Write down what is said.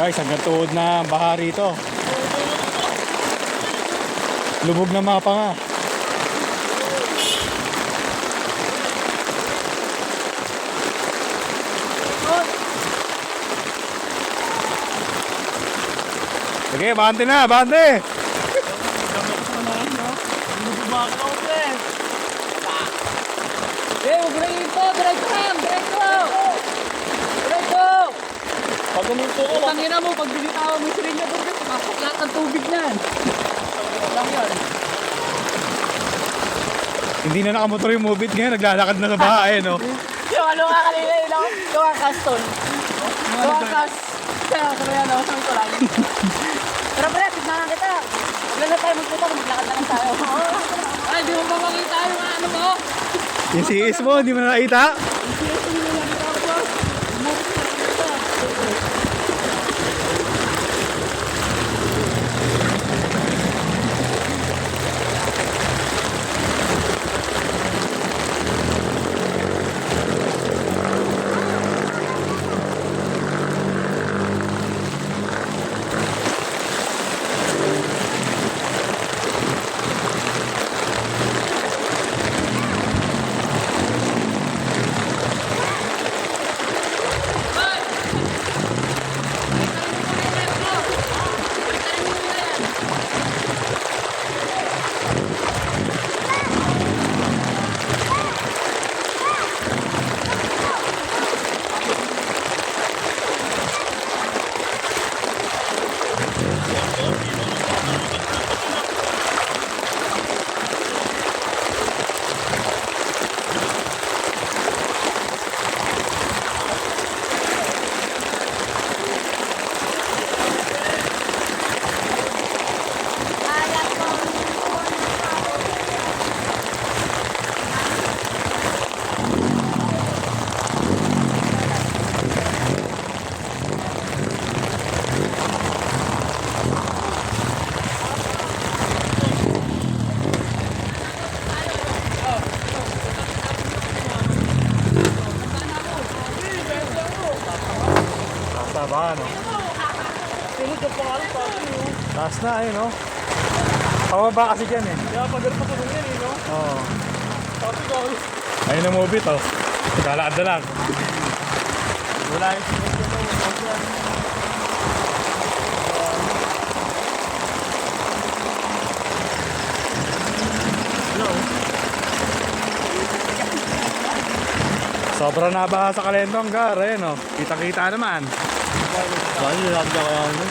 Guys, hanggang tuhod na baha rito. Lubog na mapa nga. Sige, bante na, bante! Eh, huwag na ito! Diretso lang! Diretso! Diretso! Pag gumunto ko, Putang ina mo, pag binitawan mo si Rinya Burgess, pasok lahat ng tubig niyan. Lang yun. Hindi na nakamotor yung mobit ngayon, naglalakad na sa bahay, no? Yung ano nga kanina yun, no? Yung akas, tol. Yung akas. Kaya, sabi yan, no? Sabi ko lang. Pero pre, tignan kita. Huwag na tayo magpunta, maglakad na lang tayo. Ay, di mo ba makita yung ano mo? Yung CS mo, hindi mo na nakita? Nasa ba, no? Taas na, eh, no? Pababa kasi dyan, eh. kaya pag ganito pa yan eh, no? Oo. Sabi ko, Ayun ang mobit, oh. Lalakad na lang. wala yung Sobra na ba sa kalendong gar, eh, no? Kita-kita naman. Bakit nilalagyan ka kaya ano?